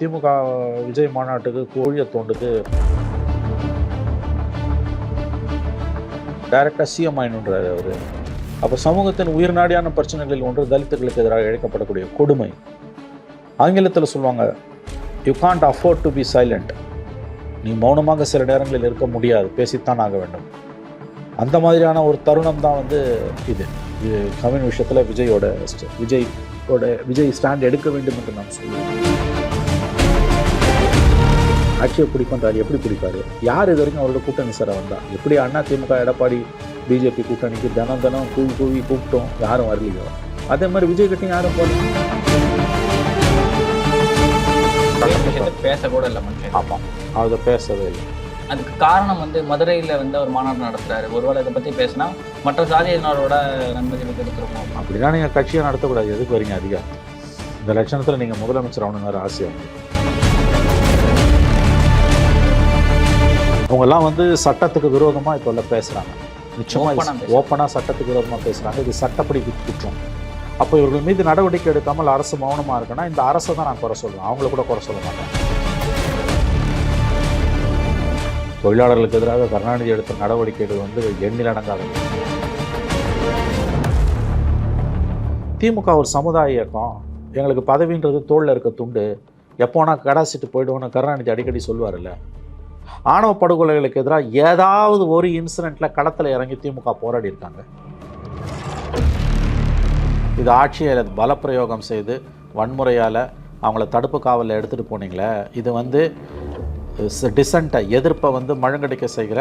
திமுக விஜய் மாநாட்டுக்கு கோழிய தோண்டுக்கு டைரக்டாக சிஎம் ஆயினுன்றாரு அவர். அப்போ சமூகத்தின் உயிர்நாடியான பிரச்சனைகளில் ஒன்று தலித்துகளுக்கு எதிராக இழைக்கப்படக்கூடிய கொடுமை. ஆங்கிலத்தில் சொல்லுவாங்க you can't afford to be silent நீ மௌனமாக சில நேரங்களில் இருக்க முடியாது. பேசித்தான் ஆக வேண்டும். அந்த மாதிரியான ஒரு தருணம் தான் வந்து இது. இது கவின் விஷயத்தில் விஜயோட விஜய் விஜயோட விஜய் ஸ்டாண்ட் எடுக்க வேண்டும் என்று நான் சொல்லுவேன். ஆட்சியை பிடிப்பன்றாரு எப்படி பிடிப்பாரு? யார் இது வரைக்கும் அவரோட கூட்டணி சார் வந்தா? எப்படி அண்ணா திமுக எடப்பாடி பிஜேபி கூட்டணிக்கு தினம் தினம் கூவி கூவி கூப்பிட்டோம் யாரும் வரலையோ? அதே மாதிரி விஜய் கிட்டையும் யாரும் போல. விஷயத்தை பேச கூட இல்லை ஆமாம் அதை பேசவே இல்லை. அதுக்கு காரணம் வந்து மதுரையில வந்து ஒரு மாநாடு நடத்துறாரு. ஒருவேளை இதை பத்தி பேசினா மற்ற சாதியினரோட நண்பர்களுக்கு எடுத்துருக்கோம் அப்படின்னா நீங்கள் கட்சியை நடத்தக்கூடாது. எதுக்கு வரீங்க அதிகாரம்? இந்த லட்சணத்தில் நீங்கள் முதலமைச்சர் ஆகணுங்கிற ஆசையாக அவங்கெல்லாம் வந்து சட்டத்துக்கு விரோதமாக இப்போ எல்லாம் பேசுகிறாங்க நிச்சயமாக பேசுறாங்க. ஓப்பனாக சட்டத்துக்கு விரோதமாக பேசுகிறாங்க இது சட்டப்படி குற்றம். அப்போ இவர்கள் மீது நடவடிக்கை எடுக்காமல் அரசு மௌனமாக இருக்குன்னா இந்த அரசை தான் நான் குறை சொல்லுவேன் அவங்கள கூட குறை சொல்ல மாட்டேன். தொழிலாளர்களுக்கு எதிராக கருணாநிதி எடுத்த நடவடிக்கைகள் வந்து எண்ணில் அடங்காது திமுக ஒரு சமுதாய இயக்கம். எங்களுக்கு பதவின்றது தோளில் இருக்க துண்டு. எப்போனா கடாசிட்டு போயிடுவோன்னு கருணாநிதி அடிக்கடி சொல்லுவார்ல ஆணவ படுகொலைகளுக்கு எதிராக ஏதாவது ஒரு இன்சிடெண்ட்டில் களத்தில் இறங்கி திமுக போராடி இருக்காங்க. இது ஆட்சியை பலப்பிரயோகம் செய்து வன்முறையால் அவங்கள தடுப்பு காவலில் எடுத்துகிட்டு போனீங்களே இது வந்து டிசண்ட்டை எதிர்ப்பை வந்து மழுங்கடிக்க செய்கிற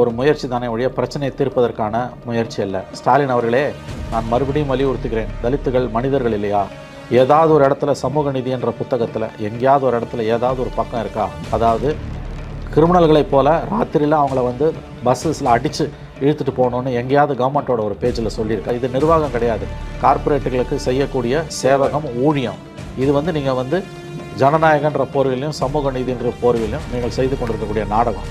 ஒரு முயற்சி தானே ஒழிய பிரச்சனையை தீர்ப்பதற்கான முயற்சி அல்ல. ஸ்டாலின் அவர்களே நான் மறுபடியும் வலியுறுத்துகிறேன். தலித்துகள் மனிதர்கள் இல்லையா? ஏதாவது ஒரு இடத்துல சமூக நீதி என்ற புத்தகத்தில் எங்கேயாவது ஒரு இடத்துல ஏதாவது ஒரு பக்கம் இருக்கா? அதாவது கிரிமினல்களைப் போல் ராத்திரியில் அவங்கள வந்து பஸ்ஸஸில் அடித்து இழுத்துட்டு போகணுன்னு எங்கேயாவது கவர்மெண்ட்டோட ஒரு பேஜில் சொல்லியிருக்கா. இது நிர்வாகம் கிடையாது. கார்ப்பரேட்டுகளுக்கு செய்யக்கூடிய சேவகம் ஊழியம். இது வந்து நீங்கள் வந்து ஜனநாயகன்ற போர்வையிலையும் சமூக நீதின்ற போர்விலையும் நீங்கள் செய்து கொண்டிருக்கக்கூடிய நாடகம்.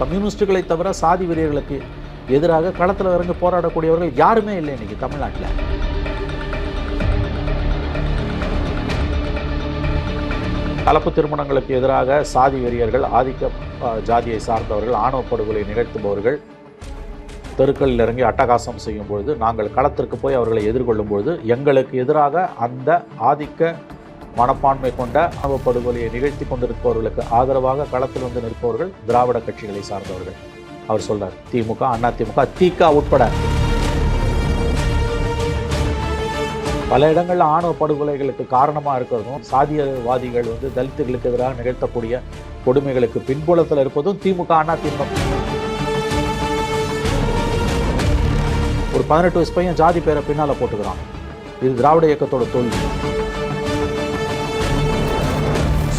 கம்யூனிஸ்டுகளை தவிர சாதி வெறியர்களுக்கு எதிராக களத்தில் இறங்கி போராடக்கூடியவர்கள் யாருமே இல்லை இன்றைக்கி தமிழ்நாட்டில். கலப்பு திருமணங்களுக்கு எதிராக சாதி வெறியர்கள் ஆதிக்க ஜாதியை சார்ந்தவர்கள் ஆணவ படுகொலை நிகழ்த்துபவர்கள் தெருக்களில் இறங்கி அட்டகாசம் செய்யும் பொழுது நாங்கள் களத்திற்கு போய் அவர்களை எதிர்கொள்ளும் பொழுது எங்களுக்கு எதிராக அந்த ஆதிக்க மனப்பான்மை கொண்ட ஆணவ படுகொலையை நிகழ்த்தி கொண்டிருப்பவர்களுக்கு ஆதரவாக களத்தில் வந்து நிற்பவர்கள் திராவிட கட்சிகளை சார்ந்தவர்கள். அவர் சொல்றார் திமுக அண்ணா திமுக திக உட்பட பல இடங்களில் ஆணவ படுகொலைகளுக்கு காரணமாக இருக்கிறதும் சாதியவாதிகள் வந்து தலித்துகளுக்கு எதிராக நிகழ்த்தக்கூடிய கொடுமைகளுக்கு பின்புலத்தில் இருப்பதும் திமுக அண்ணா திமுக. ஒரு பதினெட்டு வயசு பையன் ஜாதி பேரை பின்னால் போட்டுக்கிறான். இது திராவிட இயக்கத்தோட தோல்வி.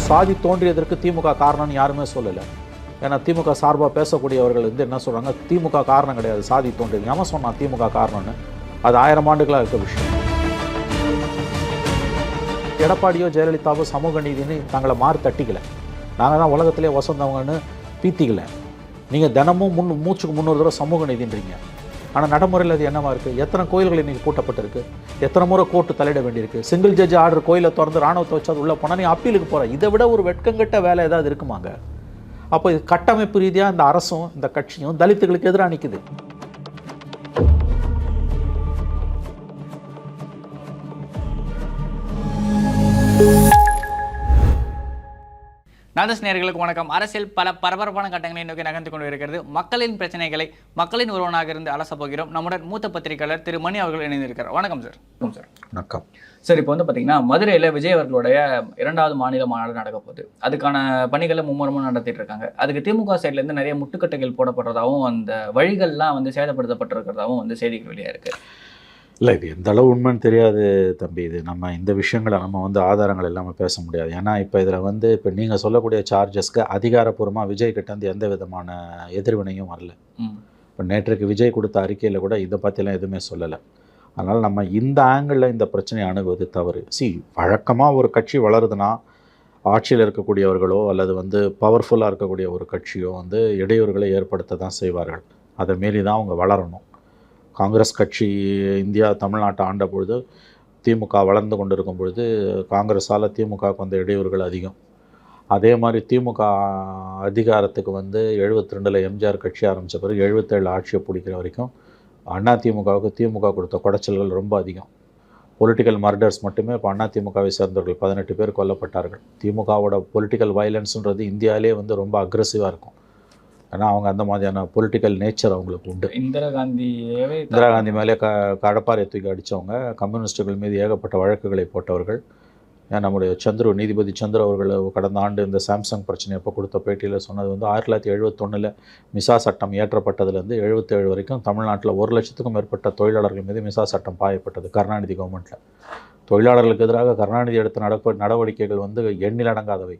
சாதி தோன்றியதற்கு திமுக காரணம்னு யாருமே சொல்லலை. ஏன்னா திமுக சார்பாக பேசக்கூடியவர்கள் வந்து என்ன சொல்கிறாங்க திமுக காரணம் கிடையாது சாதி தோன்றியது. ஏமா சொன்னான் திமுக காரணம்னு. அது ஆயிரம் ஆண்டுகளாக இருக்க விஷயம். எடப்பாடியோ ஜெயலலிதாவோ சமூக நீதினு தங்களை மாறு தட்டிக்கல. நாங்கள் தான் உலகத்திலே வசந்தவங்கன்னு பீத்திக்கல. நீங்கள் தினமும் முன் மூச்சுக்கு முன்னூறு தடவை சமூக நீதின்றீங்க. ஆனால் நடைமுறையில் அது என்னவா இருக்குது எத்தனை கோயில்கள் இன்றைக்கி பூட்டப்பட்டிருக்கு? எத்தனை முறை கோர்ட்டு தலையிட வேண்டியிருக்கு? சிங்கிள் ஜட்ஜ் ஆர்டர் கோயிலை திறந்து ராணுவத்தை வச்சு அது உள்ளே போனால் நீ அப்பீலுக்கு போகிற இதை விட ஒரு வெட்கங்கட்ட வேலை ஏதாவது இருக்குமாங்க? அப்போ இது கட்டமைப்பு ரீதியாக இந்த அரசும் இந்த கட்சியும் தலித்துகளுக்கு எதிராக நிற்குது நாதஸ் நேயர்களுக்கு வணக்கம். அரசியல் பல பரபரப்பான கட்டங்களை நோக்கி நகர்ந்து கொண்டு இருக்கிறது மக்களின் பிரச்சனைகளை மக்களின் ஒருவனாக இருந்து அலச போகிறோம். நம்முடன் மூத்த பத்திரிகையாளர் திரு மணி அவர்கள் இணைந்திருக்கிறார். வணக்கம் சார் வணக்கம் சார் வணக்கம். சார் இப்போ வந்து பார்த்தீங்கன்னா மதுரையில் விஜய் அவர்களுடைய இரண்டாவது மாநில மாநாடு நடக்க போகுது. அதுக்கான பணிகளை மும்முரமாக நடத்திட்டு இருக்காங்க. அதுக்கு திமுக சைட்லேருந்து நிறைய முட்டுக்கட்டைகள் போடப்படுறதாகவும் அந்த வழிகள்லாம் வந்து சேதப்படுத்தப்பட்டிருக்கிறதாகவும் வந்து செய்திகள் வெளியாக இருக்கு இல்லை இது எந்த அளவு உண்மைன்னு தெரியாது தம்பி. இது நம்ம இந்த விஷயங்களை நம்ம வந்து ஆதாரங்கள் இல்லாமல் பேச முடியாது. ஏன்னா இப்போ இதில் வந்து இப்போ நீங்கள் சொல்லக்கூடிய சார்ஜஸ்க்கு அதிகாரப்பூர்வமாக விஜய் கிட்ட இருந்து எந்த விதமான எதிர்வினையும் வரல. இப்போ நேற்றுக்கு விஜய் கொடுத்த அறிக்கையில் கூட இதை பற்றிலாம் எதுவுமே சொல்லலை. அதனால் நம்ம இந்த ஆங்கிளில் இந்த பிரச்சனையை அணுகுவது தவறு. சி வழக்கமாக ஒரு கட்சி வளருதுன்னா ஆட்சியில் இருக்கக்கூடியவர்களோ அல்லது வந்து பவர்ஃபுல்லாக இருக்கக்கூடிய ஒரு கட்சியோ வந்து இடையூறுகளை ஏற்படுத்த தான் செய்வார்கள். அதை மீறி தான் அவங்க வளரணும். காங்கிரஸ் கட்சி இந்தியா தமிழ்நாட்டை ஆண்ட பொழுது திமுக வளர்ந்து கொண்டிருக்கும் பொழுது காங்கிரஸால் திமுகவுக்கு வந்த இடையூறுகள் அதிகம். அதே மாதிரி திமுக அதிகாரத்துக்கு வந்து எழுபத்தி ரெண்டில் எம்ஜிஆர் கட்சி ஆரம்பித்த பிறகு எழுபத்தேழு ஆட்சியை பிடிக்கிற வரைக்கும் அண்ணா திமுகவுக்கு திமுக கொடுத்த குடைச்சல்கள் ரொம்ப அதிகம். பொலிட்டிக்கல் மர்டர்ஸ் மட்டுமே இப்போ அண்ணா திமுகவை சேர்ந்தவர்கள் பதினெட்டு பேர் கொல்லப்பட்டார்கள். திமுகவோட பொலிட்டிக்கல் வயலன்ஸுன்றது இந்தியாவிலே வந்து ரொம்ப அக்ரெசிவாக இருக்கும். ஏன்னா அவங்க அந்த மாதிரியான பொலிட்டிக்கல் நேச்சர் அவங்களுக்கு உண்டு. இந்திரா காந்தியவே இந்திரா காந்தி மேலே க கடப்பாரை தூக்கி அடித்தவங்க கம்யூனிஸ்டுகள் மீது ஏகப்பட்ட வழக்குகளை போட்டவர்கள். ஏன் நம்முடைய சந்துரு நீதிபதி சந்துரு அவர்கள் கடந்த ஆண்டு இந்த சாம்சங் பிரச்சனை அப்போ கொடுத்த பேட்டியில் சொன்னது வந்து ஆயிரத்தி தொள்ளாயிரத்தி எழுபத்தொன்னில் மிசா சட்டம் ஏற்றப்பட்டதுலேருந்து எழுபத்தேழு வரைக்கும் தமிழ்நாட்டில் ஒரு லட்சத்துக்கும் மேற்பட்ட தொழிலாளர்கள் மீது மிசா சட்டம் பாயப்பட்டது கருணாநிதி கவர்மெண்ட்டில் தொழிலாளர்களுக்கு எதிராக கருணாநிதி எடுத்த நடப்ப நடவடிக்கைகள் வந்து எண்ணில் அடங்காதவை.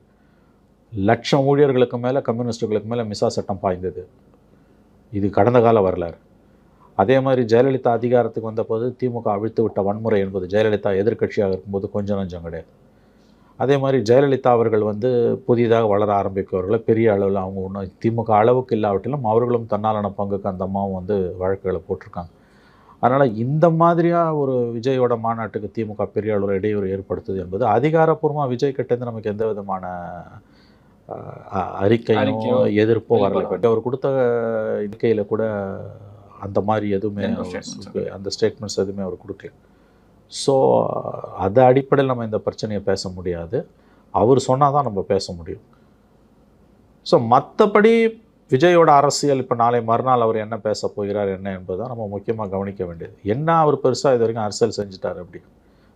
லட்சம் ஊழியர்களுக்கு மேலே கம்யூனிஸ்டுகளுக்கு மேலே மிசா சட்டம் பாய்ந்தது. இது கடந்த கால வரலாறு. அதே மாதிரி ஜெயலலிதா அதிகாரத்துக்கு வந்தபோது திமுக அழித்து விட்ட வன்முறை என்பது ஜெயலலிதா எதிர்கட்சியாக இருக்கும்போது கொஞ்சம் நஞ்சம் கிடையாது. அதே மாதிரி ஜெயலலிதா அவர்கள் வந்து புதிதாக வளர ஆரம்பிக்கிறவர்களை பெரிய அளவில் அவங்க ஒன்றும் திமுக அளவுக்கு இல்லாவிட்டிலும் அவர்களும் தன்னாலான பங்குக்கு அந்த அம்மாவும் வந்து வழக்குகளை போட்டிருக்காங்க. அதனால் இந்த மாதிரியாக ஒரு விஜயோட மாநாட்டுக்கு திமுக பெரிய அளவில் இடையூறு ஏற்படுத்துது என்பது அதிகாரப்பூர்வமாக விஜய் கிட்டேருந்து நமக்கு எந்த விதமான அறிக்கையோ எதிர்ப்போ வரல. அவர் கொடுத்த அறிக்கையில் கூட அந்த மாதிரி எதுவுமே அந்த ஸ்டேட்மெண்ட்ஸ் எதுவுமே அவர் கொடுக்கல. ஸோ அது அடிப்படையில் நம்ம இந்த பிரச்சனையை பேச முடியாது. அவர் சொன்னால் தான் நம்ம பேச முடியும். ஸோ மற்றபடி விஜயோட அரசியல் இப்போ நாளை மறுநாள் அவர் என்ன பேச போகிறார் என்ன என்பதை நம்ம முக்கியமாக கவனிக்க வேண்டியது. என்ன அவர் பெருசாக இது வரைக்கும் அரசியல் செஞ்சுட்டார் அப்படி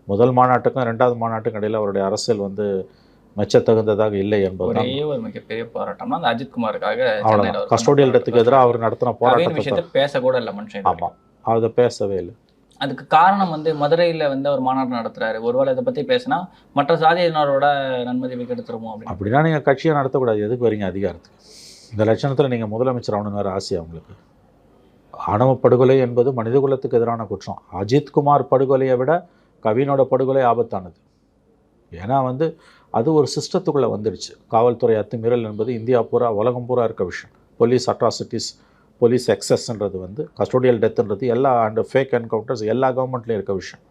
முதல் மாநாட்டுக்கும் ரெண்டாவது மாநாட்டுக்கும் இடையில் அவருடைய அரசியல் வந்து மெச்சத்தகுந்ததாக இல்லை என்பதுதான். ஒரே ஒரு மிகப்பெரிய போராட்டம்னா அந்த அஜித்குமாருக்காக கஸ்டோடியல் டெத்துக்கு எதிராக அவர் நடத்தின போராட்டத்தை விஷயத்தை பேச கூட இல்லை மனுஷன் ஆமாம். அதை பேசவே இல்லை. அதுக்கு காரணம் வந்து மதுரையில வந்து அவர் மாநாடு நடத்துறாரு. ஒருவேளை இதை பத்தி பேசினா மற்ற சாதியினரோட நன்மதிப்பை கெடுத்துருமோ அப்படின்னு. அப்படின்னா நீங்கள் கட்சியை நடத்தக்கூடாது. எதுக்கு வரீங்க அதிகாரத்துக்கு? இந்த லட்சணத்தில் நீங்கள் முதலமைச்சர் ஆகணுங்கிற ஆசை அவங்களுக்கு ஆணவ படுகொலை என்பது மனிதகுலத்துக்கு எதிரான குற்றம். அஜித்குமார் படுகொலையை விட கவினோட படுகொலை ஆபத்தானது. ஏன்னா வந்து அது ஒரு சிஸ்டத்துக்குள்ளே வந்துடுச்சு. காவல்துறை அத்துமீறல் என்பது இந்தியா பூரா உலகம் பூரா இருக்க விஷயம். போலீஸ் அட்ராசிட்டிஸ் போலீஸ் எக்ஸஸ்ன்றது வந்து கஸ்டோடியல் டெத்துன்றது எல்லா அண்ட் ஃபேக் என்கவுண்டர்ஸ் எல்லா கவர்மெண்ட்லேயும் இருக்க விஷயம்.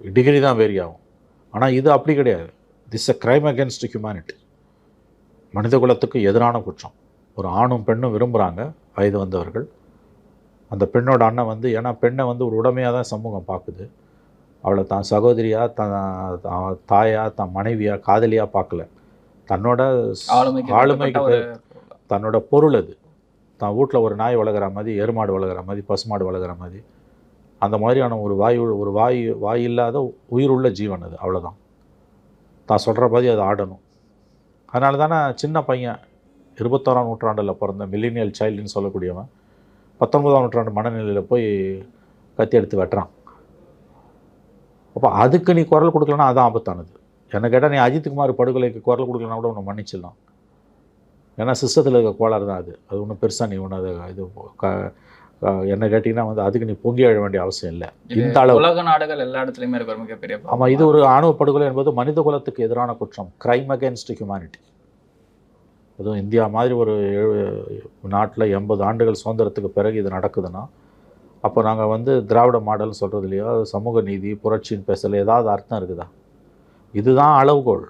டிகிரி தான் வேரி ஆகும். ஆனால் இது அப்படி கிடையாது. This a crime against humanity மனித குலத்துக்கு எதிரான குற்றம். ஒரு ஆணும் பெண்ணும் விரும்புகிறாங்க வயது வந்தவர்கள். அந்த பெண்ணோட அண்ணன் வந்து ஏன்னா பெண்ணை வந்து ஒரு உடமையாக தான் சமூகம் பார்க்குது. அவளை தான் சகோதரியா தான் தான் தாயா தான் மனைவியா காதலியா பார்க்கல. தன்னோட ஆளுமைக்கு தன்னோட பொருள் அது. தான் வீட்டில் ஒரு நாய் வளர்க்குற மாதிரி எருமாடு வளர்க்குற மாதிரி பசுமாடு வளர்க்குற மாதிரி. அந்த மாதிரியான ஒரு வாய் உள்ள- ஒரு வாய் வாய் இல்லாத உயிருள்ள ஜீவன் அது அவ்வளோதான் தான் சொல்கிற மாதிரி அது ஆடணும். அதனால தானே சின்ன பையன் இருபத்தோராம் நூற்றாண்டில் பிறந்த மில்லினியல் சைல்டுன்னு சொல்லக்கூடியவன் பத்தொன்பதாம் நூற்றாண்டு மனநிலையில் போய் கத்தி எடுத்து வெட்டுறான். அப்போ அதுக்கு நீ குரல் கொடுக்கலன்னா அதான் ஆபத்தானது. என்ன கேட்டால் நீ அஜித்குமார் படுகொலைக்கு குரல் கொடுக்கலனா கூட உன்னை மன்னிச்சிடலாம். ஏன்னா சிஸ்டத்தில் இருக்க கோளாறு தான் அது. அது ஒன்றும் பெருசாக நீ ஒன்றும் அது இது க என்ன கேட்டிங்கன்னா வந்து அதுக்கு நீ பொங்கி எழ வேண்டிய அவசியம் இல்லை. இந்த அளவு. உலக நாடுகள் எல்லா இடத்துலயுமே இருக்க ஒரு மிகப்பெரிய. ஆமாம் இது ஒரு ஆணவ படுகொலை என்பது மனித குலத்துக்கு எதிரான குற்றம். கிரைம் அகேன்ஸ்ட் ஹியூமனிட்டி அதுவும் இந்தியா மாதிரி ஒரு நாட்டில் எண்பது ஆண்டுகள் சுதந்திரத்துக்கு பிறகு இது நடக்குதுன்னா அப்போ நாங்கள் வந்து திராவிட மாடல் சொல்கிறது இல்லையோ சமூக நீதி புரட்சின்னு பேசல ஏதாவது அர்த்தம் இருக்குதா? இதுதான் அளவுகோல்.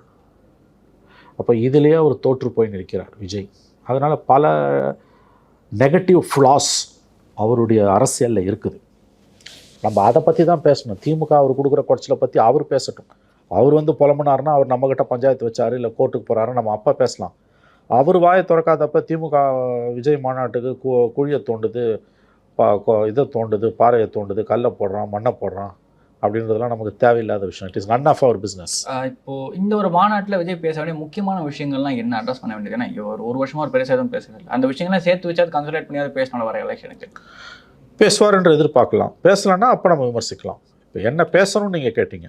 அப்போ இதுலேயே அவர் தோற்று போய் நிற்கிறார் விஜய். அதனால் பல நெகட்டிவ் ஃப்ளாஸ் அவருடைய அரசியலில் இருக்குது. நம்ம அதை பற்றி தான் பேசணும். திமுக அவர் கொடுக்குற குறைச்சலை பற்றி அவர் பேசட்டும். அவர் வந்து புலம்புனாருன்னா அவர் நம்மக்கிட்ட பஞ்சாயத்து வச்சார் இல்லை கோர்ட்டுக்கு போகிறாரு நம்ம அப்போ பேசலாம். அவர் வாயை திறக்காதப்ப திமுக விஜய் மாநாட்டுக்கு கு குழியை தோண்டுது பா இதை தோண்டுது பாறையை தோண்டுது கல்லை போடுறான் மண்ணை போடுறான் அப்படின்றதெல்லாம் நமக்கு தேவையில்லாத விஷயம். It is none of our business இப்போ இந்த ஒரு மாநாட்டுல விஜய் பேச வேண்டிய முக்கியமான விஷயங்கள்லாம் என்ன அட்ரஸ் பண்ண வேண்டியது? ஏன்னா ஒரு ஒரு வருஷமா ஒரு பெருசாக எதுவும் பேசுறது அந்த விஷயங்கள்லாம் சேர்த்து வச்சு அது கன்சல்டேட் பண்ணி அதை பேசணும் வர எலெக்ஷனுக்கு பேசுவார் என்று எதிர்பார்க்கலாம். பேசலைன்னா அப்போ நம்ம விமர்சிக்கலாம். இப்போ என்ன பேசணும்னு நீங்கள் கேட்டீங்க.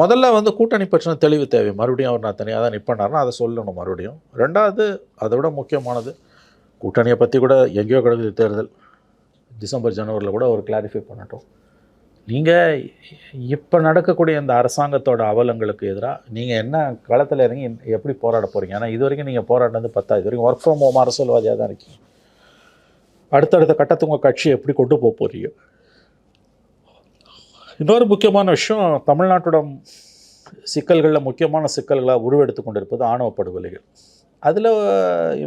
முதல்ல வந்து கூட்டணி பிரச்சனை தெளிவு தேவை. மறுபடியும் அவர் நான் தனியாக தான் நிற்பேனாருன்னா அதை சொல்லணும் மறுபடியும். ரெண்டாவது அதை விட முக்கியமானது கூட்டணியை பற்றி கூட எங்கேயோ கிடக்குது தேர்தல். டிசம்பர் ஜனவரியில் கூட அவர் கிளாரிஃபை பண்ணட்டும். நீங்கள் இப்போ நடக்கக்கூடிய அந்த அரசாங்கத்தோட அவலங்களுக்கு எதிராக நீங்கள் என்ன களத்தில் இறங்கி எப்படி போராட போகிறீங்க ஏன்னா இது வரைக்கும் நீங்கள் போராடினது வந்து இது வரைக்கும் ஒர்க் ஃப்ரம் ஹோம் அரசியல்வாதியாக தான் இருக்கீங்க. அடுத்தடுத்த கட்டத்துக்கு உங்கள் கட்சியை எப்படி கொண்டு போக போகிறீங்க இன்னொரு முக்கியமான விஷயம் தமிழ்நாட்டோட சிக்கல்களில் முக்கியமான சிக்கல்களாக உருவெடுத்து கொண்டிருப்பது ஆணவ படுகொலைகள். அதில்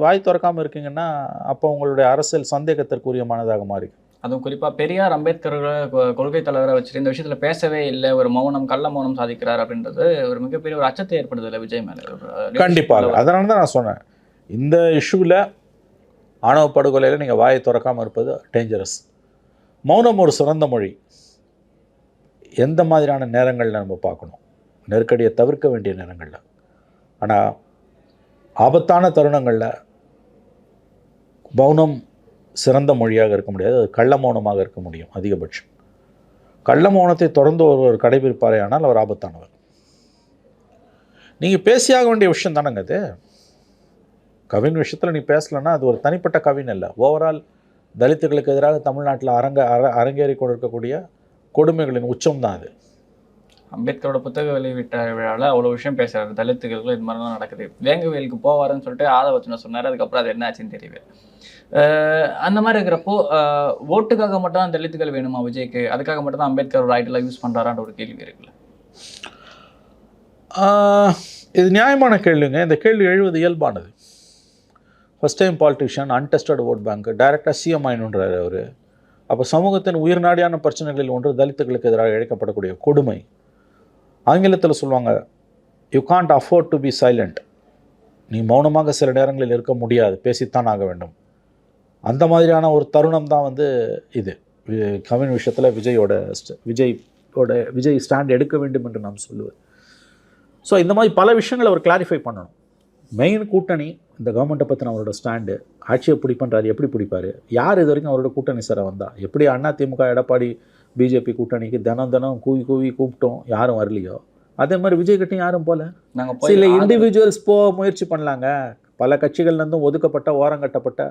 வாய் திறக்காமல் இருக்கீங்கன்னா அப்போ உங்களுடைய அரசியல் சந்தேகத்திற்குரியமானதாக மாறிக்கும். அதுவும் குறிப்பா பெரியார் அம்பேத்கர் கொள்கை தலைவரை வச்சுட்டு இந்த விஷயத்துல பேசவே இல்லை ஒரு மௌனம் கள்ள மௌனம் சாதிக்கிறார் அப்படின்றது ஒரு மிகப்பெரிய ஒரு அச்சத்தை ஏற்படுது இல்லை விஜய் மேல. கண்டிப்பாக. அதனால தான் நான் சொன்னேன். இந்த இஷ்யூவில் ஆணவ படுகொலையில் நீங்கள் வாயை திறக்காமல் இருப்பது டேஞ்சரஸ் மௌனம் ஒரு சிறந்த மொழி. எந்த மாதிரியான நேரங்களில் நம்ம பார்க்கணும்? நெருக்கடியை தவிர்க்க வேண்டிய நேரங்களில். ஆனால் ஆபத்தான தருணங்களில் மௌனம் சிறந்த மொழியாக இருக்க முடியாது அது கள்ள மௌனமாக இருக்க முடியும் அதிகபட்சம். கள்ள மௌனத்தை தொடர்ந்து ஒருவர் கடைபிடிப்பாரே ஆனால் அவர் ஆபத்தானவர். நீங்கள் பேசியாக வேண்டிய விஷயம் தானேங்க அது? கவின் விஷயத்தில் நீ பேசலைன்னா அது ஒரு தனிப்பட்ட கவின் இல்லை ஓவரால் தலித்துகளுக்கு எதிராக தமிழ்நாட்டில் அரங்க அர அரங்கேறி கொண்டிருக்கக்கூடிய கொடுமைகளின் உச்சம் தான் அது. அம்பேத்கரோட புத்தக வெளியிட்ட விழாவில் அவ்வளோ விஷயம் பேசுகிறாரு தலித்துகளுக்கு இது மாதிரிலாம் நடக்குது. வேங்கவேலுக்கு போவாருன்னு சொல்லிட்டு ஆதவச்சனை சொன்னார். அதுக்கப்புறம் அது என்ன ஆச்சுன்னு தெரியல. அந்த மாதிரி இருக்கிறப்போ ஓட்டுக்காக மட்டும் தான் தலித்துகள் வேணுமா விஜய்க்கு? அதுக்காக மட்டும் தான் அம்பேத்கர் ரைட்டெல்லாம் யூஸ் பண்ணுறாரான்ற ஒரு கேள்வி இருக்குல்ல. இது நியாயமான கேள்விங்க. இந்த கேள்வி எழுவது இயல்பானது. First time politician untested vote bank டைரெக்டாக சிஎம் ஆயினுன்றார் அவர். அப்போ சமூகத்தின் உயிர்நாடியான பிரச்சனைகளில் ஒன்று தலித்துகளுக்கு எதிராக இழைக்கப்படக்கூடிய கொடுமை. ஆங்கிலத்தில் சொல்லுவாங்க you can't afford to be silent நீ மௌனமாக சில நேரங்களில் இருக்க முடியாது. பேசித்தான் ஆக வேண்டும். அந்த மாதிரியான ஒரு தருணம் தான் வந்து இது. கவின் விஷயத்தில் விஜயோட விஜயோட விஜய் ஸ்டாண்ட் எடுக்க வேண்டும் என்று நாம் சொல்லுவது. ஸோ இந்த மாதிரி பல விஷயங்களை அவர் கிளாரிஃபை பண்ணணும். மெயின் கூட்டணி இந்த கவர்மெண்ட்டை பற்றின அவரோட ஸ்டாண்டு ஆட்சியை பிடிப்பன்றாரு எப்படி பிடிப்பார்? யார் இது வரைக்கும் அவரோட கூட்டணி சார வந்தா? எப்படி அண்ணா திமுக எடப்பாடி பிஜேபி கூட்டணிக்கு தினம் தினம் கூவி கூவி கூப்பிட்டோம் யாரும் வரலையோ? அதே மாதிரி விஜய் கிட்டையும் யாரும் போல? நாங்கள் சில இண்டிவிஜுவல்ஸ் போக முயற்சி பண்ணலாங்க. பல கட்சிகள்லேருந்தும் ஒதுக்கப்பட்ட ஓரங்கட்டப்பட்ட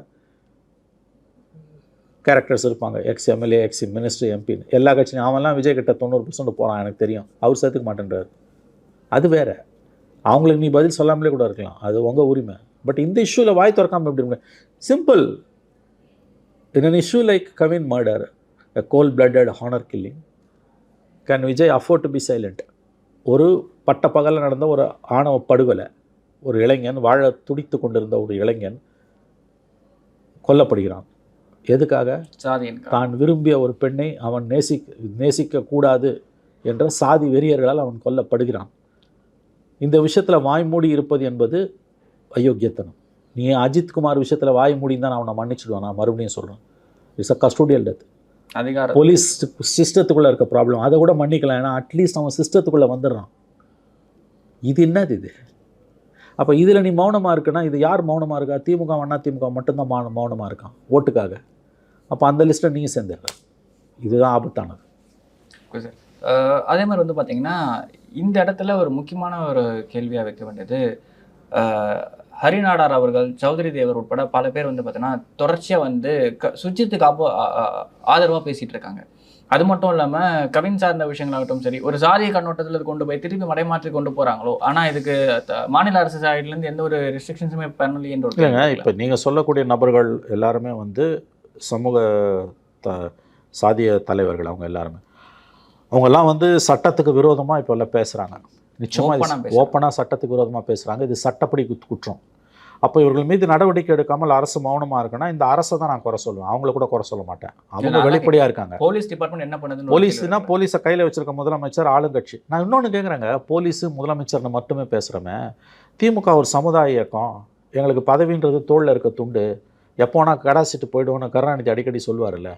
கேரக்டர்ஸ் இருப்பாங்க. எக்ஸ் எம்எல்ஏ எக்ஸ் மினிஸ்டர் எம்பின்னு எல்லா கட்சியும் அவன்லாம் விஜய் கிட்ட தொண்ணூறு பர்சன்ட் போகிறான் எனக்கு தெரியும். அவர் சேர்த்துக்க மாட்டேன்றார். அது வேற. அவங்களுக்கு நீ பதில் சொல்லாமலே கூட இருக்கலாம். அது உங்கள் உரிமை. பட் இந்த இஷ்யூவில் வாய் திறக்காம எப்படி simple in an issue like Kavin murder a cold blooded honour killing can Vijay afford to be silent ஒரு பட்ட பகலில் நடந்த ஒரு ஆணவ படுகொலை ஒரு இளைஞன் வாழ துடித்து கொண்டிருந்த ஒரு இளைஞன் கொல்லப்படுகிறான். எதுக்காக? தான் விரும்பிய ஒரு பெண்ணை அவன் நேசிக்க நேசிக்கக்கூடாது என்ற சாதி வெறியர்களால் அவன் கொல்லப்படுகிறான். இந்த விஷயத்தில் வாய் மூடி இருப்பது என்பது அயோக்கியத்தனம். நீ அஜித் குமார் விஷயத்தில் வாய் மூடி தான் அவனை மன்னிச்சிடுவான். நான் மறுபடியும் சொல்கிறேன் இட்ஸ் அ கஸ்டோடியல் டெத் அதிகாரம் போலீஸ் சிஸ்டத்துக்குள்ளே இருக்க ப்ராப்ளம் அதை கூட மன்னிக்கலாம். ஏன்னா அட்லீஸ்ட் அவன் சிஸ்டத்துக்குள்ளே வந்துடுறான். இது என்னது இது? அப்போ இதில் நீ மௌனமாக இருக்குன்னா இது யார் மௌனமாக இருக்கா? திமுக அண்ணா திமுக மட்டும்தான் மௌன மௌனமாக இருக்கான் ஓட்டுக்காக. அப்போ அந்த லிஸ்ட்டில் நீங்கள் சேர்ந்துடுற இதுதான் ஆபத்தானது. ஓகே சார் அதே மாதிரி வந்து பார்த்தீங்கன்னா இந்த இடத்துல ஒரு முக்கியமான ஒரு கேள்வியாக வைக்க வேண்டியது ஹரிநாடார் அவர்கள் சௌத்ரி தேவர் உட்பட பல பேர் வந்து பார்த்தீங்கன்னா தொடர்ச்சியாக வந்து க சுஜித்துக்கு ஆப்போ ஆதரவாக பேசிகிட்டு இருக்காங்க. அது மட்டும் இல்லாமல் கவின் சார்ந்த விஷயங்களாகட்டும் சரி ஒரு சாதிய கண்ணோட்டத்தில் கொண்டு போய் திருப்பி மடைமாற்றி கொண்டு போகிறாங்களோ ஆனால் இதுக்கு மாநில அரசு சைட்லேருந்து எந்த ஒரு ரெஸ்ட்ரிக்ஷன்ஸுமே பண்ணலையன்ற இல்லைங்க இப்போ நீங்கள் சொல்லக்கூடிய நபர்கள் எல்லாருமே வந்து சமூக த சாதிய தலைவர்கள் அவங்க எல்லாருமே. அவங்கெல்லாம் வந்து சட்டத்துக்கு விரோதமாக இப்போ எல்லாம் பேசுகிறாங்க நிச்சயமாக. ஓப்பனாக சட்டத்துக்கு விரோதமாக பேசுகிறாங்க இது சட்டப்படி குற்றம். அப்போ இவர்கள் மீது நடவடிக்கை எடுக்காமல் அரசு மௌனமாக இருக்குன்னா இந்த அரசை தான் நான் குறை சொல்லுவேன். அவங்கள கூட குறை சொல்ல மாட்டேன். அவங்க வெளிப்படையாக இருக்காங்க. போலீஸ் டிபார்ட்மெண்ட் என்ன பண்ணுதுன்னு ஒரு போலீஸ்னா போலீஸை கையில் வச்சிருக்க முதலமைச்சர் ஆளுங்கட்சி. நான் இன்னொன்று கேட்குறேங்க போலீஸு முதலமைச்சர்னு மட்டுமே பேசுகிறோமே திமுக ஒரு சமுதாய இயக்கம். எங்களுக்கு பதவின்றது தோளில் இருக்க துண்டு. எப்போனா கடாசிட்டு போயிடுவோன்னு கருணாநிதி அடிக்கடி சொல்லுவார்ல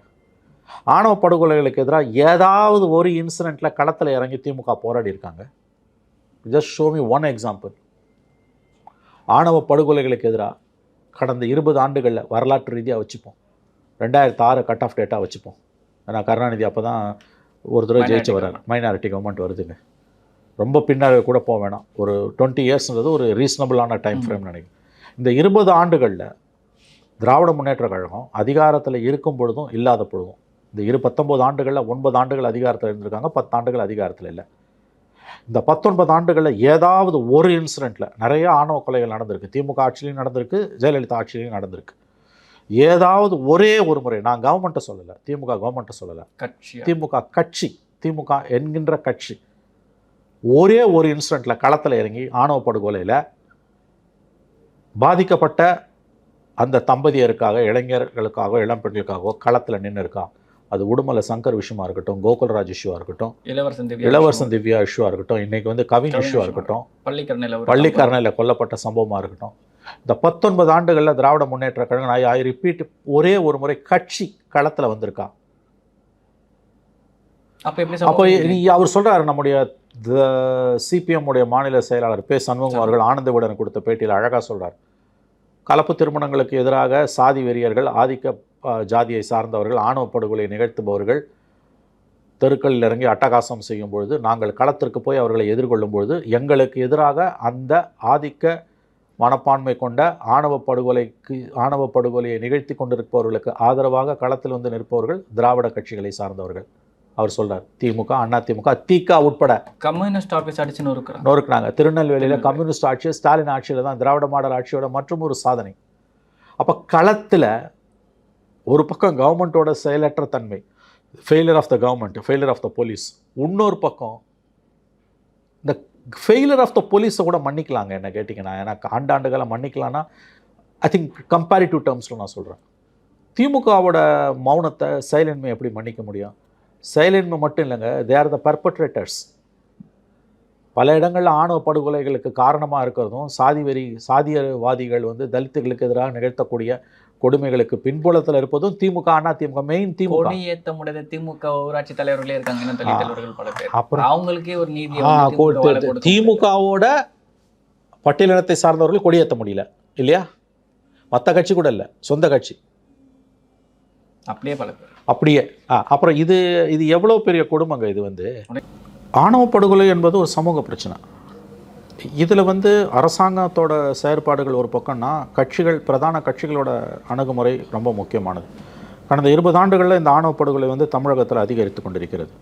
ஆணவ படுகொலைகளுக்கு எதிராக ஏதாவது ஒரு இன்சிடெண்ட்டில் களத்தில் இறங்கி திமுக போராடி இருக்காங்க. Just show me one example ஆணவ படுகொலைகளுக்கு எதிராக கடந்த இருபது ஆண்டுகளில் வரலாற்று ரீதியாக வச்சுப்போம். ரெண்டாயிரத்து ஆறு கட் ஆஃப் டேட்டாக வச்சுப்போம். ஏன்னா கருணாநிதி அப்போ தான் ஒரு தடவை ஜெயிச்சு வர்றாரு. மைனாரிட்டி கவர்மெண்ட் வருதுங்க. ரொம்ப பின்னாடி கூட போக வேணாம். ஒரு டுவெண்ட்டி இயர்ஸ்ன்றது ஒரு ரீசனபிளான டைம் ஃப்ரேம் நினைக்கிறேன். இந்த இருபது ஆண்டுகளில் திராவிட முன்னேற்ற கழகம் அதிகாரத்தில் இருக்கும் பொழுதும் இல்லாத பொழுதும் இந்த இரு பத்தொம்போது ஆண்டுகளில் ஒன்பது ஆண்டுகள் அதிகாரத்தில் இருந்திருக்காங்க பத்து ஆண்டுகள் அதிகாரத்தில் இல்லை. இந்த பத்தொன்பது ஆண்டுகளில் ஏதாவது ஒரு இன்சிடெண்ட்டில் நிறைய ஆணவ கொலைகள் நடந்திருக்கு. திமுக ஆட்சியிலையும் நடந்திருக்கு ஜெயலலிதா ஆட்சியிலையும் நடந்திருக்கு. ஏதாவது ஒரே ஒரு முறை நான் கவர்மெண்ட்டை சொல்லலை திமுக கவர்மெண்ட்டை சொல்லலை. கட்சி திமுக கட்சி திமுக என்கின்ற கட்சி. ஒரே ஒரு இன்சிடெண்ட்டில் களத்தில் இறங்கி ஆணவ படுகொலையில் பாதிக்கப்பட்ட அந்த தம்பதியருக்காக இளைஞர்களுக்காக இளம்பெண்களுக்காகவோ களத்தில் நின்று இருக்கா அது உடுமலை சங்கர் விஷயமா இருக்கட்டும் கோகுல்ராஜ் இஷ்யூவாக இருக்கட்டும் இளவரசன் திவ்யா இளவரசன் திவ்யா இஷ்யூவாக இருக்கட்டும் இன்னைக்கு வந்து கவின் இஷ்யூவாக. இருக்கட்டும் பள்ளிக்கரணையில் கொல்லப்பட்ட சம்பவமாக இருக்கட்டும். இந்த பத்தொன்பது ஆண்டுகளில் திராவிட முன்னேற்ற கழகம் ஐ ஐ ரிப்பீட் ஒரே ஒரு முறை கட்சி களத்தில் வந்திருக்கா. அப்ப சம்பவம் அவர் சொல்றாரு நம்முடைய சிபிஎம் உடைய மாநில செயலாளர் பே சண்முகம் அவர்கள் ஆனந்த விடன் கொடுத்த பேட்டியில் அழகா சொல்றார். கலப்பு திருமணங்களுக்கு எதிராக சாதி வெறியர்கள் ஆதிக்க ஜாதியை சார்ந்தவர்கள் ஆணவ படுகொலை நிகழ்த்துபவர்கள் தெருக்களில் இறங்கி அட்டகாசம் செய்யும் பொழுது நாங்கள் களத்திற்கு போய் அவர்களை எதிர்கொள்ளும் பொழுது எங்களுக்கு எதிராக அந்த ஆதிக்க மனப்பான்மை கொண்ட ஆணவ படுகொலைக்கு ஆணவ படுகொலையை நிகழ்த்தி கொண்டிருப்பவர்களுக்கு ஆதரவாக களத்தில் வந்து நிற்பவர்கள் திராவிட கட்சிகளை சார்ந்தவர்கள். அவர் சொல்றார் திமுக அண்ணா திமுக திக உட்பட. கம்யூனிஸ்ட் ஆபீஸ் அடிச்சுன்னு இருக்கிறாங்க நொறுக்குனாங்க திருநெல்வேலியில் கம்யூனிஸ்ட் ஆட்சி ஸ்டாலின் ஆட்சியில் தான் திராவிட மாடல் ஆட்சியோட மற்றும் ஒரு சாதனை. அப்போ களத்தில் ஒரு பக்கம் கவர்மெண்ட்டோட செயலற்ற தன்மை failure of the government failure of the police இன்னொரு பக்கம் இந்த ஃபெயிலியர் ஆஃப் த போலீஸை கூட மன்னிக்கலாங்க. என்ன கேட்டிங்கன்னா ஏன்னா ஆண்டாண்டுகளை மன்னிக்கலாம்னா ஐ திங்க் கம்பேரிட்டிவ் டேர்ம்ஸில் நான் சொல்கிறேன் திமுகவோட மௌனத்தை சைலன்மை எப்படி மன்னிக்க முடியும்? சைலன்மை மட்டும் இல்லைங்க தே ஆர் த பர்பட்ரேட்டர்ஸ் பல இடங்களில் ஆணவ படுகொலைகளுக்கு காரணமாக இருக்கிறதும் சாதி வெறி சாதியவாதிகள் வந்து தலித்துகளுக்கு எதிராக நிகழ்த்தக்கூடிய கொடுமைகளுக்கு பின்புலத்தில் இருப்பதும் திமுக அண்ணா திமுக மெயின் திமுக. ஏத்த முடியாத திமுக ஊராட்சி தலைவர்களே இருக்காங்க அப்புறம் அவங்களுக்கே ஒரு நீதி திமுகவோட பட்டியலினத்தை சார்ந்தவர்கள் கொடியேற்ற முடியல இல்லையா? மற்ற கட்சி கூட இல்லை சொந்த கட்சி. அப்படியே பல அப்படியே ஆ, அப்புறம் இது இது எவ்வளோ பெரிய கொடுமைங்க இது வந்து? ஆணவ படுகொலை என்பது ஒரு சமூக பிரச்சனை. இதில் வந்து அரசாங்கத்தோட செயற்பாடுகள் ஒரு பக்கம்னா கட்சிகள் பிரதான கட்சிகளோட அணுகுமுறை ரொம்ப முக்கியமானது. கடந்த இருபது ஆண்டுகளில் இந்த ஆணவ படுகொலை வந்து தமிழகத்தில் அதிகரித்து கொண்டிருக்கிறது.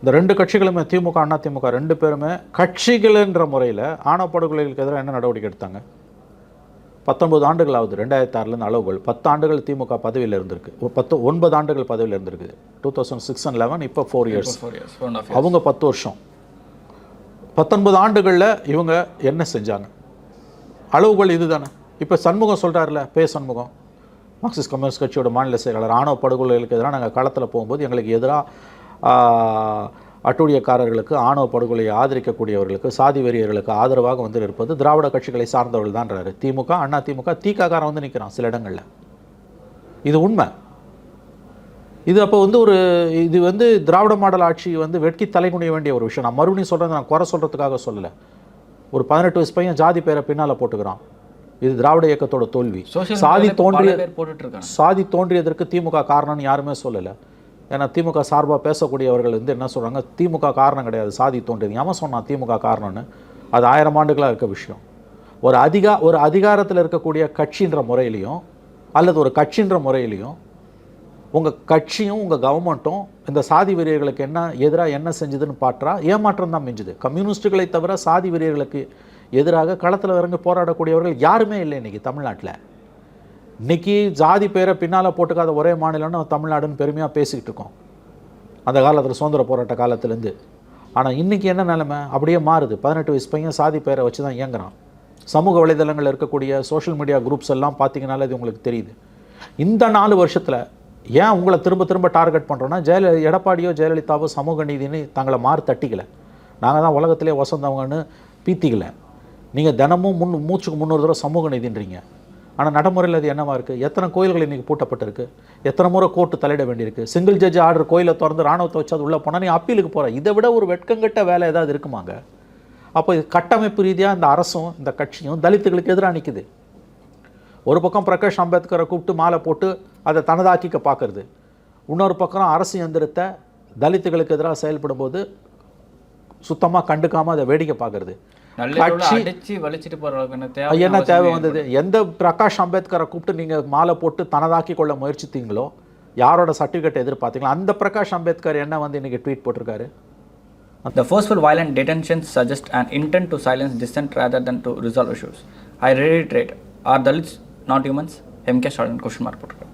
இந்த ரெண்டு கட்சிகளுமே திமுக அண்ணா திமுக ரெண்டு பேருமே கட்சிகள்ன்ற முறையில் ஆணவ படுகொலைகளுக்கு எதிராக என்ன நடவடிக்கை எடுத்தாங்க? பத்தொன்பது ஆண்டுகள் ஆகுது ரெண்டாயிரத்தி ஆறுலேருந்து அளவுகள் பத்து ஆண்டுகள் திமுக பதவியில் இருந்திருக்கு. பத்து ஒன்பது ஆண்டுகள் பதவியில் இருந்திருக்கு two thousand six and eleven இப்போ ஃபோர் இயர்ஸ் அவங்க பத்து வருஷம். பத்தொன்பது ஆண்டுகளில் இவங்க என்ன செஞ்சாங்க? அளவுகள் இதுதானே. இப்போ சண்முகம் சொல்கிறாருல பே சண்முகம். மார்க்சிஸ்ட் கம்யூனிஸ்ட் கட்சியோட மாநில செயலாளர் ஆணவ படுகொலைகளுக்கு எதிராக நாங்கள் களத்தில் போகும்போது எங்களுக்கு எதிராக அட்டூழியக்காரர்களுக்கு ஆணவ படுகொலையை ஆதரிக்கக்கூடியவர்களுக்கு சாதி வெறியர்களுக்கு ஆதரவாக வந்து இருப்பது திராவிட கட்சிகளை சார்ந்தவர்கள் தான்றாரு திமுக அண்ணா திமுக திகாக்காரன் வந்து நிற்கிறான் சில இடங்களில். இது உண்மை. இது அப்போ வந்து ஒரு இது வந்து திராவிட மாடல் ஆட்சி வந்து வெட்கி தலைகுனிய வேண்டிய ஒரு விஷயம். நான் மறுபடியும் சொல்கிறேன் நான் குறை சொல்கிறதுக்காக சொல்லலை. ஒரு பதினெட்டு வயசு பையன் ஜாதி பேரை பின்னால் போட்டுக்கிறான். இது திராவிட இயக்கத்தோட தோல்வி. சாதி தோன்றிய சாதி தோன்றியதற்கு திமுக காரணம்னு யாருமே சொல்லலை. ஏன்னா திமுக சார்பாக பேசக்கூடியவர்கள் வந்து என்ன சொல்கிறாங்க திமுக காரணம் கிடையாது சாதி தோன்றியது. எவன் சொன்னான் திமுக காரணம்னு? அது ஆயிரம் ஆண்டுகளாக இருக்க விஷயம். ஒரு அதிகா ஒரு அதிகாரத்தில் இருக்கக்கூடிய கட்சின்ற முறையிலையும் அல்லது ஒரு கட்சின்ற முறையிலையும் உங்கள் கட்சியும் உங்கள் கவர்மெண்ட்டும் இந்த சாதி வெறியர்களுக்கு என்ன எதிராக என்ன செஞ்சதுன்னு பாற்றா ஏமாற்றம் தான் மிஞ்சுது. கம்யூனிஸ்ட்டுகளை தவிர சாதி வெறியர்களுக்கு எதிராக களத்தில் இறங்கி போராடக்கூடியவர்கள் யாருமே இல்லை இன்னைக்கு தமிழ்நாட்டில். இன்னைக்கு ஜாதி பேரை பின்னால் போட்டுக்காத ஒரே மாநிலம்னு தமிழ்நாடுன்னு பெருமையாக பேசிக்கிட்டு இருக்கோம். அந்த காலத்தில் சுதந்திர போராட்ட காலத்துலேருந்து. ஆனால் இன்றைக்கி என்ன நிலைமை? அப்படியே மாறுது. பதினெட்டு வயசு பையன் சாதி பேரை வச்சு தான் இயங்குறான். சமூக வலைதளங்கள் இருக்கக்கூடிய சோஷியல் மீடியா குரூப்ஸ் எல்லாம் பார்த்தீங்கனாலே இது உங்களுக்கு தெரியுது. இந்த நாலு வருஷத்தில் ஏன் உங்களை திரும்ப திரும்ப டார்கெட் பண்ணுறோன்னா ஜெயல எடப்பாடியோ ஜெயலலிதாவோ சமூக நீதினு தங்களை மாறு தட்டிக்கல. நாங்கள் தான் உலகத்திலே வசந்தவங்கன்னு பீத்திக்கல. நீங்கள் தினமும் முன் மூச்சுக்கு முன்னூறு தடவை சமூக நீதின்றீங்க. ஆனால் நடைமுறையில் அது என்னவாக இருக்குது எத்தனை கோயில்கள் இன்றைக்கி பூட்டப்பட்டிருக்கு? எத்தனை முறை கோர்ட்டு தலையிட வேண்டியிருக்கு? சிங்கிள் ஜட்ஜ் ஆர்டர் கோயிலை திறந்து ராணுவத்தை வச்சு அது உள்ளே போனால் நீ அப்பீலுக்கு போகிற இதை விட ஒரு வெட்கங்கட்ட வேலை ஏதாவது இருக்குமாங்க? அப்போ இது கட்டமைப்பு ரீதியாக இந்த அரசும் இந்த கட்சியும் தலித்துகளுக்கு எதிராக நிற்குது ஒரு பக்கம் பிரகாஷ் அம்பேத்கரை கூப்பிட்டு மாலை போட்டு அதை தனதாக்கிக்க பார்க்கறது. இன்னொரு பக்கம் அரசு எந்திரத்தை தலித்துகளுக்கு எதிராக செயல்படும் போது சுத்தமாக கண்டுக்காமல் அதை வேடிக்கை பார்க்கறது. என்ன தேவை? வந்தது? எந்த பிரகாஷ் அம்பேத்கரை கூப்பிட்டு நீங்கள் மாலை போட்டு தனதாக்கி கொள்ள முயற்சித்தீங்களோ யாரோட சர்டிஃபிகேட் எதிர்பார்த்தீங்களோ அந்த பிரகாஷ் அம்பேத்கர் என்ன வந்து இன்னைக்கு ட்வீட் போட்டிருக்காரு? The forceful violent detentions suggest an intent to silence dissent rather than to resolve issues. I reiterate, are Dalits not humans? M K Stalin question mark போட்டிருக்காரு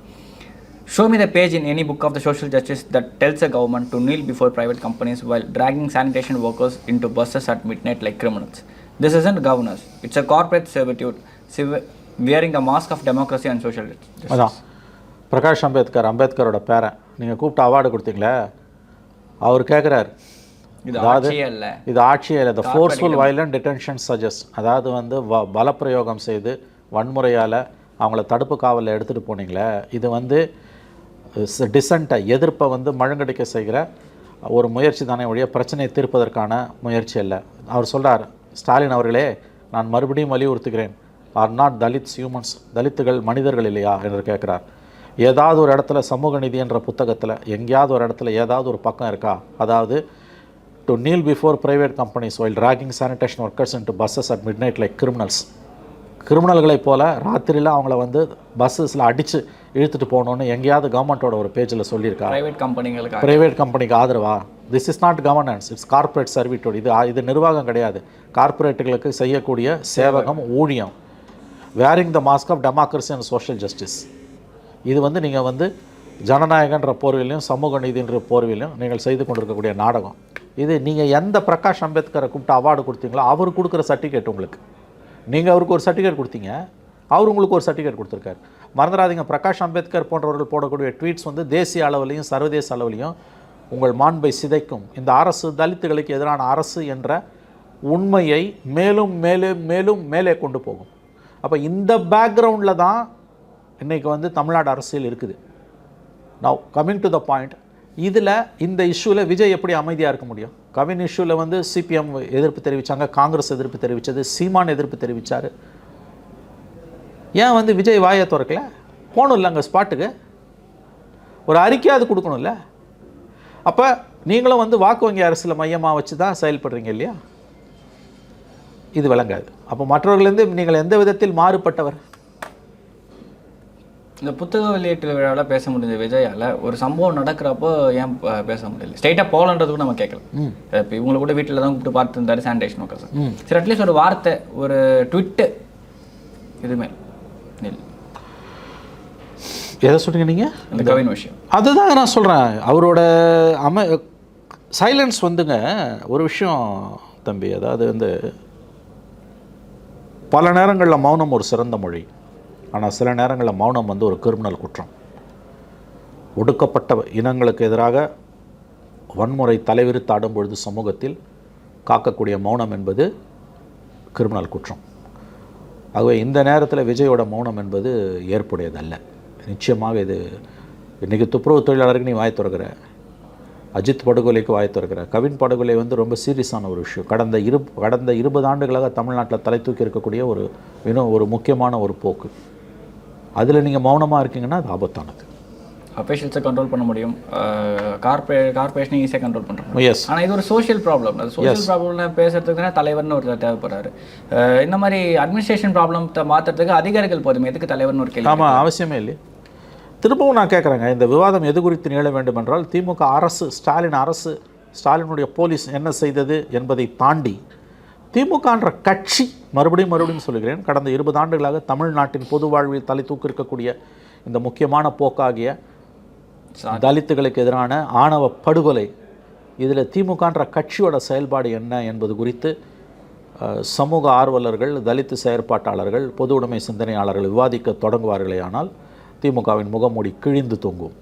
show me the page in any book of the social justice that tells a government to kneel before private companies while dragging sanitation workers into buses at midnight like criminals. This isn't governance. It's a corporate servitude, civ- wearing the mask of democracy and social justice. அதான் பிரகாஷ் அம்பேத்கர் அம்பேத்கரோட பேரன் நீங்கள் கூப்பிட்டு award கொடுத்தீங்களே அவர் கேட்குறாரு இது அதாவது ஆட்சியே இல்ல இது ஆட்சியே இல்லை ஃபோர்ஸ்ஃபுல் வயலண்ட் டிடென்ஷன் சஜஸ்ட் அதாவது வந்து வ பலப்பிரயோகம் செய்து வன்முறையால் அவங்கள தடுப்பு காவலில் எடுத்துகிட்டு போனீங்களே இது வந்து டிசண்ட்டை எதிர்ப்பை வந்து மழுங்கடிக்க செய்கிற ஒரு முயற்சி தானே ஒழிய பிரச்சனையை தீர்ப்பதற்கான முயற்சி இல்லை அவர் சொல்கிறார் ஸ்டாலின் அவர்களே நான் மறுபடியும் வலியுறுத்துகிறேன். ஆர் நாட் தலித் ஹியூமன்ஸ் தலித்துகள் மனிதர்கள் இல்லையா? என்று கேட்குறார். ஏதாவது ஒரு இடத்துல சமூக நீதி என்ற புத்தகத்தில் எங்கேயாவது ஒரு இடத்துல ஏதாவது ஒரு பக்கம் இருக்கா? அதாவது to kneel before private companies ragging dragging workers workers busses at midnight like criminals கிரிமினல்களைப் போல ராத்திரியில் அவங்கள வந்து பஸ்ஸஸில் அடித்து இழுத்துட்டு போகணுன்னு எங்கேயாவது கவர்மெண்ட்டோட ஒரு பேஜில் சொல்லியிருக்கா? பிரைவேட் கம்பெனிகளுக்கு பிரைவேட் கம்பெனிக்கு ஆதரவா? This is not governance it's corporate சர்வீட்டோடு இது இது நிர்வாகம் கிடையாது. கார்ப்பரேட்டுகளுக்கு செய்யக்கூடிய சேவகம் ஊழியம். Wearing the mask of democracy and social justice இது வந்து நீங்கள் வந்து ஜனநாயகன்ற போர்விலையும் சமூக நீதின்ற போர்விலையும் நீங்கள் செய்து கொண்டிருக்கக்கூடிய நாடகம். இது நீங்கள் எந்த பிரகாஷ் அம்பேத்கரை கூப்பிட்டு அவார்டு கொடுத்தீங்களோ அவர் கொடுக்குற சர்டிஃபிகேட் உங்களுக்கு. நீங்கள் அவருக்கு ஒரு சர்டிஃபிகேட் கொடுத்தீங்க. அவர் உங்களுக்கு ஒரு சர்டிஃபிகேட் கொடுத்துருக்காரு. மறந்துடாதீங்க பிரகாஷ் அம்பேத்கர் போன்றவர்கள் போடக்கூடிய ட்வீட்ஸ் வந்து தேசிய அளவிலையும் சர்வதேச அளவிலையும் உங்கள் மாண்பை சிதைக்கும். இந்த அரசு தலித்துகளுக்கு எதிரான அரசு என்ற உண்மையை மேலும் மேலே மேலும் மேலே கொண்டு போகும். அப்போ இந்த பேக்ரவுண்டில் தான் இன்றைக்கி வந்து தமிழ்நாடு அரசியல் இருக்குது. Now coming to the point இதில் இந்த இஷ்யூவில் விஜய் எப்படி அமைதியாக இருக்க முடியும்? கவின் இஷ்யூவில் வந்து சிபிஎம் எதிர்ப்பு தெரிவித்தாங்க காங்கிரஸ் எதிர்ப்பு தெரிவித்தது சீமான் எதிர்ப்பு தெரிவித்தார் ஏன் வந்து விஜய் வாயை திறக்கல? போகணும் அங்கே ஸ்பாட்டுக்கு ஒரு அறிக்கையாவது கொடுக்கணும்ல அப்போ நீங்களும் வந்து வாக்கு வங்கி அரசியல் மையமாக வச்சு தான் செயல்படுறீங்க இல்லையா? இது விளங்காது. அப்போ மற்றவர்களிருந்து நீங்கள் எந்த விதத்தில் மாறுபட்டவர்? இந்த புத்தக வெளியீட்டு விழாவில் பேச முடிஞ்ச விஜயால ஒரு சம்பவம் நடக்கிறப்போ ஏன் பேச முடியல? ஸ்ட்ரைட்டாக போகலன்றதுக்கும் நம்ம கேட்கல இப்போ இவங்களை கூட வீட்டில் தான் கூப்பிட்டு பார்த்துருந்தாரு சானிடேஷன் ஒர்க்கர்ஸ் சரி அட்லீஸ்ட் ஒரு வார்த்தை ஒரு ட்விட்டு இதுமே. இல்லை எதை சொல்றீங்க நீங்கள் இந்த கவின் விஷயம். அதுதாங்க நான் சொல்கிறேன் அவரோட அம சைலன்ஸ் வந்துங்க. ஒரு விஷயம் தம்பி அதாவது வந்து பல நேரங்களில் மௌனம் ஒரு சிறந்த மொழி. ஆனால் சில நேரங்களில் மௌனம் வந்து ஒரு கிரிமினல் குற்றம். ஒடுக்கப்பட்ட இனங்களுக்கு எதிராக வன்முறை தலைவிரித்தாடும் பொழுது சமூகத்தில் காக்கக்கூடிய மௌனம் என்பது கிரிமினல் குற்றம். ஆகவே இந்த நேரத்தில் விஜயோட மௌனம் என்பது ஏற்புடையதல்ல. நிச்சயமாக இது இன்றைக்கி துப்புரவு தொழிலாளருக்கு நீ வாய் திறக்கிற அஜித் படுகொலைக்கு வாய் திறக்கிற கவின் படுகொலை வந்து ரொம்ப சீரியஸான ஒரு விஷயம். கடந்த இரு கடந்த இருபது ஆண்டுகளாக தமிழ்நாட்டில் தலை தூக்கி இருக்கக்கூடிய ஒரு இன்னும் ஒரு முக்கியமான ஒரு போக்கு. அதில் நீங்கள் மௌனமாக இருக்கீங்கன்னா அது ஆபத்தானது. அஃபீஷியல்ஸை கண்ட்ரோல் பண்ண முடியும். கார்பரே கார்பரேஷனை ஈஸியாக கண்ட்ரோல் பண்ணுற முடியும் எஸ் ஆனால் இது ஒரு சோஷியல் ப்ராப்ளம் அது சோஷியல் ப்ராப்ளம்ல பேசுறதுக்கு தானே தலைவர்னு ஒருத்தர் தேவைப்படுறாரு. அஹ் இந்த மாதிரி அட்மினிஸ்ட்ரேஷன் ப்ராப்ளத்தை மாற்றுறதுக்கு அதிகாரிகள் போதும். எதுக்கு தலைவர்னு ஒரு கேள்வி ஆமாம் அவசியமே இல்லை திரும்பவும் நான் கேட்குறேங்க இந்த விவாதம் எது குறித்து நீள வேண்டும் என்றால் திமுக அரசு ஸ்டாலின் அரசு ஸ்டாலினுடைய போலீஸ் என்ன செய்தது என்பதை தாண்டி திமுகன்ற கட்சி மறுபடியும் மறுபடியும் சொல்லுகிறேன் கடந்த இருபது ஆண்டுகளாக தமிழ்நாட்டின் பொது வாழ்வில் தலை தூக்கிருக்கக்கூடிய இந்த முக்கியமான போக்காகிய தலித்துகளுக்கு எதிரான ஆணவ படுகொலை இதில் திமுகன்ற கட்சியோட செயல்பாடு என்ன என்பது குறித்து சமூக ஆர்வலர்கள் தலித்து செயற்பாட்டாளர்கள் பொது உடைமை சிந்தனையாளர்கள் விவாதிக்க தொடங்குவார்களே ஆனால் திமுகவின் முகமூடி கிழிந்து தொங்கும்.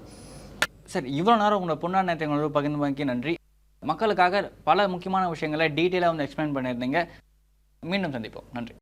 சார் இவ்வளோ நேரம் உங்களை பொன்னான நேரத்தை பகிர்ந்து வாங்கி நன்றி. மக்களுக்காக பல முக்கியமான விஷயங்களை டீட்டெயிலாக வந்து எக்ஸ்பிளைன் பண்ணியிருந்தீங்க. மீண்டும் சந்திப்போம். நன்றி.